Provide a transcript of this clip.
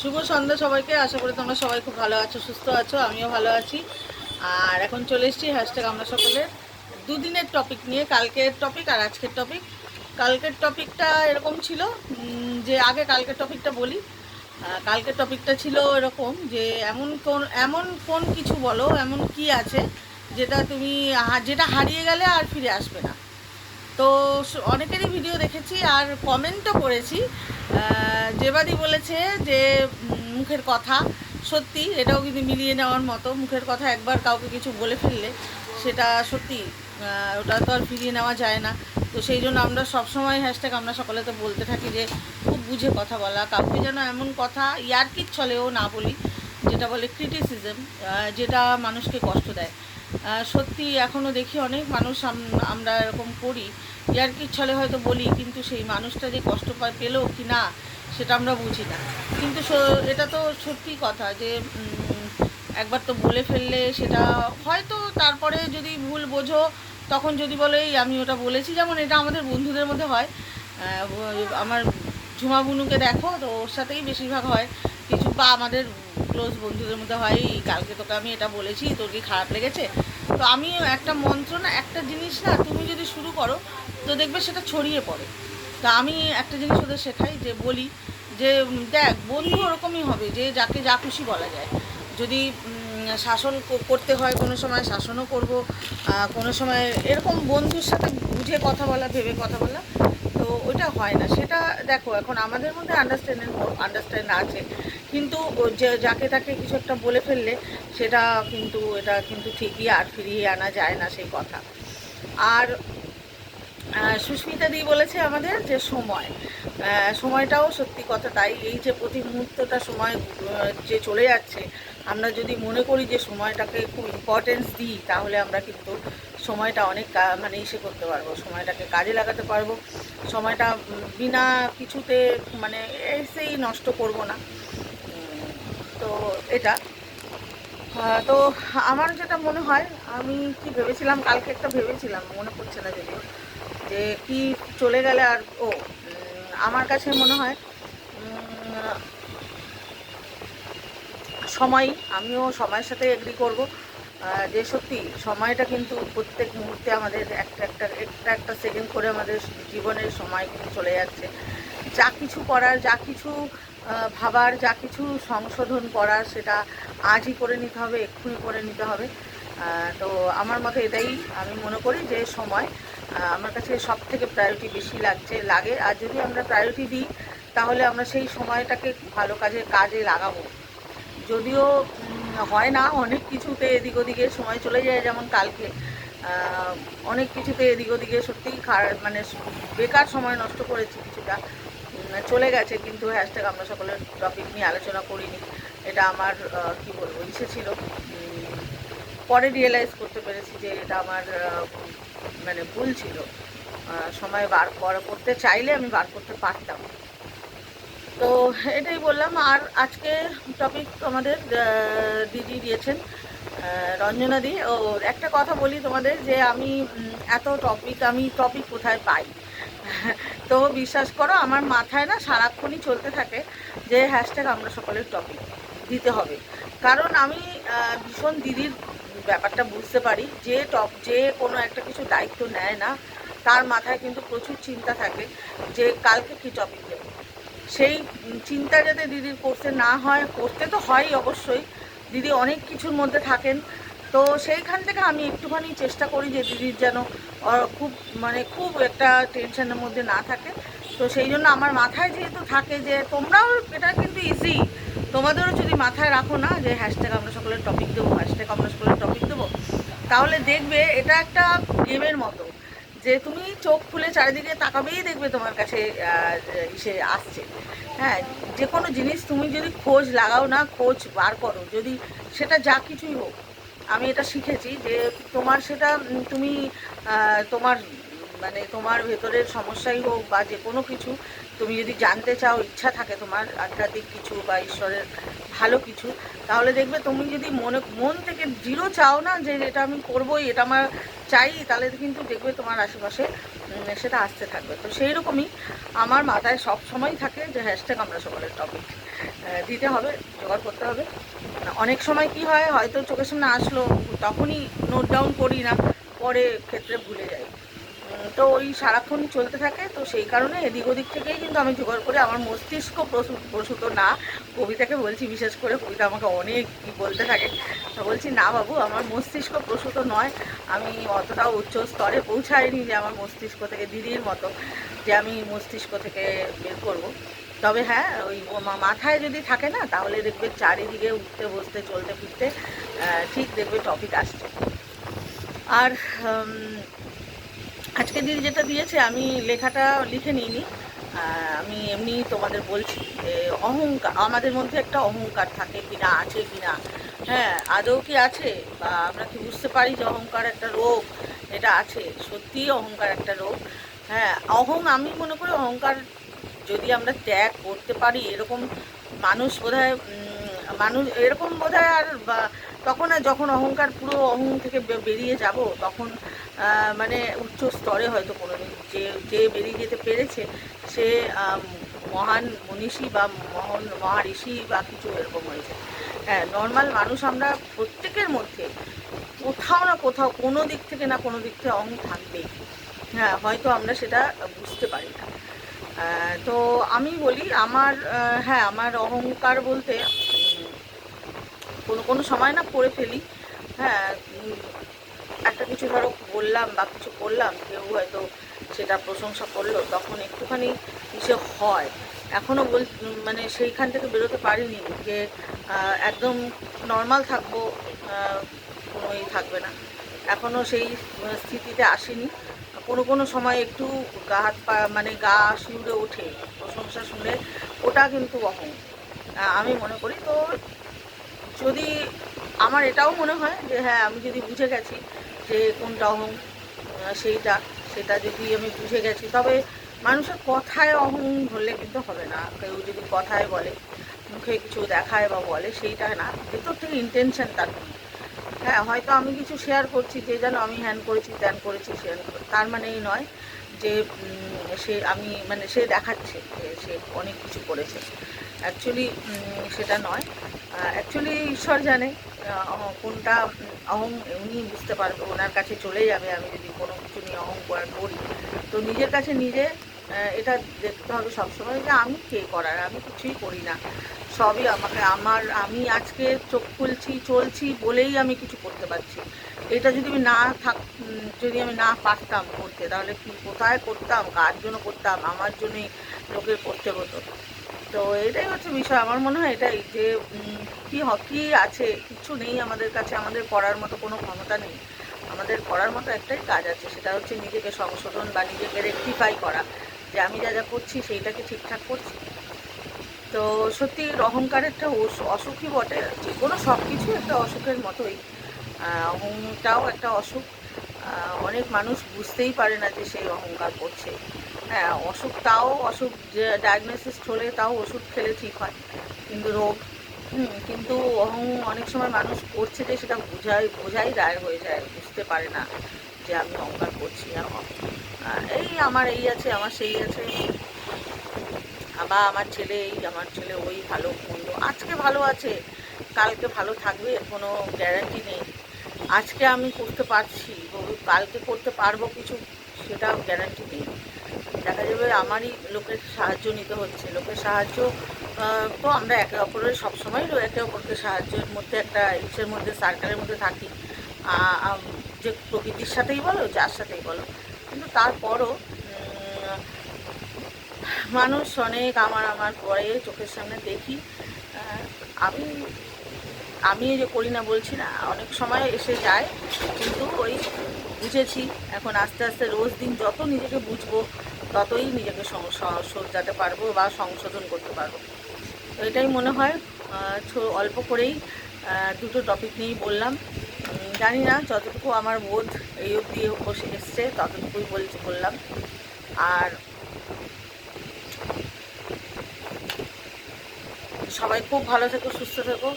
শুভ সন্ধ্যা সবাইকে। আশা করি তোমরা সবাই খুব ভালো আছো, সুস্থ আছো, আমিও ভালো আছি। আর এখন চলে এসেছি হ্যাশট্যাগ আমরা সকলের দুদিনের টপিক নিয়ে, কালকের টপিক আর আজকের টপিক কালকের টপিকটা এরকম ছিল যে আগে কালকের টপিকটা বলি। কালকের টপিকটা ছিল এরকম যে, এমন কোন এমন কোন কিছু বলো, এমন কি আছে যেটা তুমি যেটা হারিয়ে গেলে আর ফিরে আসবে না। তো অনেকেরই ভিডিও দেখেছি আর কমেন্টও করেছি। যেবাদি বলেছে যে মুখের কথা সত্যি, এটাও কিন্তু মিলিয়ে নেওয়ার মতো। মুখের কথা একবার কাউকে কিছু বলে ফেললে সেটা সত্যি ওটা তো আর ফিরিয়ে নেওয়া যায় না। তো সেই জন্য আমরা সবসময় হ্যাশট্যাগ আমরা সকলে তো বলতে থাকি যে, খুব বুঝে কথা বলা। কাউকে যেন এমন কথা ইয়ার্কির ছলেও না বলি, যেটা বলে ক্রিটিসিজম যেটা মানুষকে কষ্ট দেয়। সত্যি এখনও দেখি অনেক মানুষ আমরা এরকম করি। ইয়ার্কির ছলে হয়তো বলি, কিন্তু সেই মানুষটা যে কষ্ট পায় পেল কি না, সেটা আমরা বুঝি না। কিন্তু এটা তো সত্যি কথা যে একবার তো বলে ফেললে সেটা হয়তো তারপরে যদি ভুল বোঝো, তখন যদি বলো, এই আমি ওটা বলেছি। যেমন এটা আমাদের বন্ধুদের মধ্যে হয়। আমার ঝুমা বুনুকে দেখো, তো ওর সাথেই বেশিরভাগ হয়। কিছু বা আমাদের ক্লোজ বন্ধুদের মধ্যে হয় কালকে তোকে আমি এটা বলেছি, তোর কি খারাপ লেগেছে? তো আমি একটা মন্ত্র না, একটা জিনিস না তুমি যদি শুরু করো, তো দেখবে সেটা ছড়িয়ে পড়ে। তা আমি একটা জিনিস ওদের শেখাই, যে বলি, যে দেখ, বন্ধু ওরকমই হবে, যে যাকে যা খুশি বলা যায়। যদি শাসন করতে হয় কোনো সময়, শাসনও করব কোনো সময় এরকম বন্ধুর সাথে বুঝে কথা বলা, ভেবে কথা বলা ওইটা হয় না। সেটা দেখো এখন আমাদের মধ্যে আন্ডারস্ট্যান্ডিং আন্ডারস্ট্যান্ড আছে। কিন্তু যাকে তাকে কিছু একটা বলে ফেললে সেটা কিন্তু এটা কিন্তু ঠিকই আর ফিরিয়ে আনা যায় না সেই কথা। আর আহ, সুস্মিতা দি বলেছে আমাদের যে সময়। সময়টাও সত্যি কথা তাই। এই যে প্রতি মুহূর্তটা সময় যে চলে যাচ্ছে আমরা যদি মনে করি যে সময়টাকে খুব ইম্পর্টেন্স দিই তাহলে আমরা কিন্তু সময়টা অনেক মানে ইসে করতে পারব, সময়টাকে কাজে লাগাতে পারব। সময়টা বিনা কিছুতে মানে এসেই নষ্ট করব না। তো এটা। তো আমার যেটা মনে হয়, আমি কি ভেবেছিলাম, কালকে একটা ভেবেছিলাম, মনে পড়ছে না যদিও, যে কি চলে গেলে আর, ও আমার কাছে মনে হয় সময়, আমিও সময়ের সাথে এগ্রি করব। যে সত্যি সময়টা কিন্তু প্রত্যেক মুহূর্তে আমাদের একটা একটা একটা একটা সেকেন্ড করে আমাদের জীবনের সময় কিন্তু চলে যাচ্ছে। যা কিছু করার, যা কিছু ভাবার, যা কিছু সংশোধন করার সেটা আজই করে নিতে হবে, এক্ষুনি করে নিতে হবে। তো আমার মতে এটাই আমি মনে করি যে সময় আমার কাছে সব থেকে প্রায়োরিটি বেশি লাগছে, লাগে। আর যদি আমরা প্রায়োরিটি দিই, তাহলে আমরা সেই সময়টাকে ভালো কাজে কাজে লাগাবো। যদিও হয় না। অনেক কিছুতে এদিক ওদিকে সময় চলে যায়, যেমন কালকে। অনেক কিছুতে এদিক ওদিকে সত্যিই খারাপ মানে বেকার সময় নষ্ট করেছি কিছুটা। চলে গেছে, কিন্তু হ্যাশট্যাগ আমরা সকলের টপিক নিয়ে আলোচনা করিনি। এটা আমার কি বলব, ইচ্ছে ছিল। পরে রিয়েলাইজ করতে পেরেছি যে এটা আমার মানে ভুল ছিল। সময় বার করা, করতে চাইলে আমি বার করতে পারতাম। এটাই বললাম, আর আজকে টপিক আমাদের দিদি দিয়েছেন রঞ্জনা দি। ও, একটা কথা বলি তোমাদের, যে আমি এত টপিক আমি টপিক কোথায় পাই? তো বিশ্বাস করো, আমার মাথায় না সারাক্ষণই চলতে থাকে যে হ্যাশট্যাগ আমরা সকলের টপিক দিতে হবে। কারণ আমি ভীষণ দিদির ব্যাপারটা বুঝতে পারি, যে টপ যে কোনো একটা কিছু দায়িত্ব নেয় না, তার মাথায় কিন্তু প্রচুর চিন্তা থাকে যে কালকে কী টপিক সেই চিন্তা যাতে দিদির করতে না হয়, করতে তো হয়ই অবশ্যই। দিদি অনেক কিছুর মধ্যে থাকেন। তো সেইখান থেকে আমি একটুখানি চেষ্টা করি যে দিদির যেন খুব মানে খুব একটা টেনশনের মধ্যে না থাকে। তো সেই জন্য আমার মাথায় যেহেতু থাকে যে তোমরাও এটা কিন্তু ইজি তোমাদেরও যদি মাথায় রাখো না যে হ্যাশট্যাগ আমরা সকলের টপিক দেবো হ্যাশট্যাগ আমরা সকলের টপিক দেবো, তাহলে দেখবে এটা একটা গেমের মতো। যে তুমি চোখ খুলে চারিদিকে তাকাবেই দেখবে তোমার কাছে ইসে আসছে। হ্যাঁ যে কোনো জিনিস তুমি যদি খোঁজ লাগাও না, খোঁজ বার করো। যদি সেটা যা কিছুই হোক, আমি এটা শিখেছি যে তোমার সেটা তুমি তোমার মানে তোমার ভেতরের সমস্যাই হোক বা যে কোনো কিছু, তুমি যদি জানতে চাও, ইচ্ছা থাকে তোমার আধ্যাত্মিক কিছু বা ঈশ্বরের ভালো কিছু, তাহলে দেখবে তুমি যদি মনে, মন থেকে জিরো চাও না যে এটা আমি করবোই, এটা আমার চাই, তাহলে কিন্তু দেখবে তোমার আশেপাশে সেটা আসতে থাকবে। তো সেই রকমই আমার মাথায় সব সময় থাকে যে হ্যাশট্যাগ আমরা সকলের টপিক দিতে হবে, জোগাড় করতে হবে। অনেক সময় কি হয়, হয়তো চোখের সামনে আসলো, তখনই নোট ডাউন করি না, পরে ক্ষেত্রে ভুলে যাই। তো ওই সারাক্ষণ চলতে থাকে, তো সেই কারণে এদিক ওদিক থেকেই কিন্তু আমি জোগাড় করে। আমার মস্তিষ্ক প্রসূ- প্রসূত না। কবিতাকে বলছি, বিশেষ করে কবিতা আমাকে অনেক বলতে থাকে। তো বলছি, না বাবু, আমার মস্তিষ্ক প্রসূত নয়। আমি অতটাও উচ্চ স্তরে পৌঁছাইনি যে আমার মস্তিষ্ক থেকে দিদির মতো যে আমি মস্তিষ্ক থেকে বের করব। তবে হ্যাঁ ওই মাথায় যদি থাকে না, তাহলে দেখবে চারিদিকে উঠতে, বসতে, চলতে, ফিরতে ঠিক দেখবে টপিক আসছে। আর আজকে দিদি যেটা দিয়েছে, আমি লেখাটা লিখে নিইনি। আমি এমনি তোমাদের বলছি যে অহংকার, আমাদের মধ্যে একটা অহংকার থাকে কিনা, আছে কিনা। হ্যাঁ আদৌ কি আছে? বা আমরা কি বুঝতে পারি যে অহংকার একটা রোগ? এটা আছে সত্যিই অহংকার একটা রোগ। হ্যাঁ অহং, আমি মনে করি অহংকার যদি আমরা ত্যাগ করতে পারি, এরকম মানুষ বোধহয় মানুষ, এরকম বোধহয় আর তখন আর যখন অহংকার, পুরো অহং থেকে বেরিয়ে যাব, তখন মানে উচ্চ স্তরে হয়তো কোনো দিন যে যে বেরিয়ে যেতে পেরেছে, সে মহান মনীষী বা মহান মহারিষি বা কিছু এরকম হয়েছে। হ্যাঁ নর্মাল মানুষ আমরা প্রত্যেকের মধ্যে কোথাও না কোথাও, কোনো দিক থেকে না কোনো দিক থেকে অহং থাকবেই হ্যাঁ হয়তো আমরা সেটা বুঝতে পারি না। তো আমি বলি আমার হ্যাঁ আমার অহংকার বলতে কোনো কোনো সময় না করে ফেলি। হ্যাঁ একটা কিছু ধরো বললাম বা কিছু করলাম কেউ হয়তো সেটা প্রশংসা করল তখন একটুখানি ইসে হয়। এখনও বল মানে সেইখান থেকে বেরোতে পারিনি যে একদম নর্মাল থাকব কোনো থাকবে না। এখনও সেই স্থিতিতে আসিনি। কোনো কোনো সময় একটু গা হাত পা মানে গা শিউরে ওঠে প্রশংসা শুনে ওটা কিন্তু আহ, আমি মনে করি তো যদি আমার এটাও মনে হয় যে হ্যাঁ আমি যদি বুঝে গেছি যে কোনটা অহং সেইটা, সেটা যদি আমি বুঝে গেছি, তবে মানুষের কথায় অহং ধরলে কিন্তু হবে না। কেউ যদি কথায় বলে, মুখে কিছু দেখায় বা বলে, সেইটা না। ভেতর থেকে ইন্টেনশন তার হ্যাঁ হয়তো আমি কিছু শেয়ার করছি, যে যেন আমি হ্যান করেছি, ত্যান করেছি শেয়ার তার মানে এই নয়। যে সে আমি মানে সে দেখাচ্ছে সে অনেক কিছু করেছে। অ্যাকচুয়ালি সেটা নয়। অ্যাকচুয়ালি ঈশ্বর জানে কোনটা, অহং, উনি বুঝতে পারবে, ওনার কাছে চলে যাবে, আমি যদি কোনো কিছু নিয়ে অহংকার করি তো নিজের কাছে নিজে এটা দেখতে হবে সবসময় যে আমি কে করার, আমি কিছুই করি না। সবই আমাকে, আমার, আমি আজকে চোখ খুলছি, চলছি বলেই আমি কিছু করতে পারছি। এটা যদি আমি না থাক যদি আমি না পারতাম করতে, তাহলে কি কোথায় করতাম? কার জন্য করতাম? আমার জন্যই লোকের করতে হতো। তো এটাই হচ্ছে বিষয়। আমার মনে হয় এটাই যে কি হ- কি আছে? কিছু নেই আমাদের কাছে। আমাদের করার মতো কোনো ক্ষমতা নেই। আমাদের করার মতো একটাই কাজ আছে। সেটা হচ্ছে নিজেকে সংশোধন বা নিজেকে রেকটিফাই করা। যে আমি যা যা করছি, সেইটাকে ঠিকঠাক করছি। তো সত্যি অহংকার একটা অস- অসুখই বটে। যে কোনো সব কিছু একটা অসুখের মতোই। অহংটাও একটা অসুখ। অনেক মানুষ বুঝতেই পারে না যে সেই অহংকার করছে। হ্যাঁ অসুখ তাও অসুখ ডায়াগনোসিস হলে তাও ওষুধ খেলে ঠিক হয়। কিন্তু রোগ কিন্তু অহং অনেক সময় মানুষ করছে যে সেটা বোঝাই বোঝাই দায়ের হয়ে যায়, বুঝতে পারে না যে আমি অহংকার করছি এই আমার এই আছে, আমার সেই আছে। আবার আমার ছেলে এই, আমার ছেলে ওই, ভালো, মন্দ, আজকে ভালো আছে, কালকে ভালো থাকবে কোনো গ্যারান্টি নেই। আজকে আমি করতে পারছি কালকে করতে পারব কিছু, সেটা গ্যারান্টি নেই। দেখা যাবে আমারই লোকের সাহায্য নিতে হচ্ছে। লোকের সাহায্য তো আমরা একে অপরের সবসময় একে অপরকে সাহায্যের মধ্যে একটা ইসের মধ্যে সার্কেলের মধ্যে থাকি। যে প্রকৃতির সাথেই বলো, যার সাথেই বলো। কিন্তু তারপরও মানুষ অনেক আমার আমার পরে চোখের সামনে দেখি। আমি আমি যে করি না, বলছি না, অনেক সময় এসে যায়, কিন্তু ওই বুঝেছি, এখন আস্তে আস্তে রোজ দিন যত নিজেকে বুঝব, ততই নিজেকে সং- স- শোধরাতে পারব বা সংশোধন করতে পারব। তো এটাই মনে হয় অল্প করেই দুটো টপিক নিয়েই বললাম। জানি না যতটুকু আমার বোধ এই অবধি বসে এসছে, ততটুকুই বলছি, বললাম। আর সবাই খুব ভালো থেকো, সুস্থ থেকো।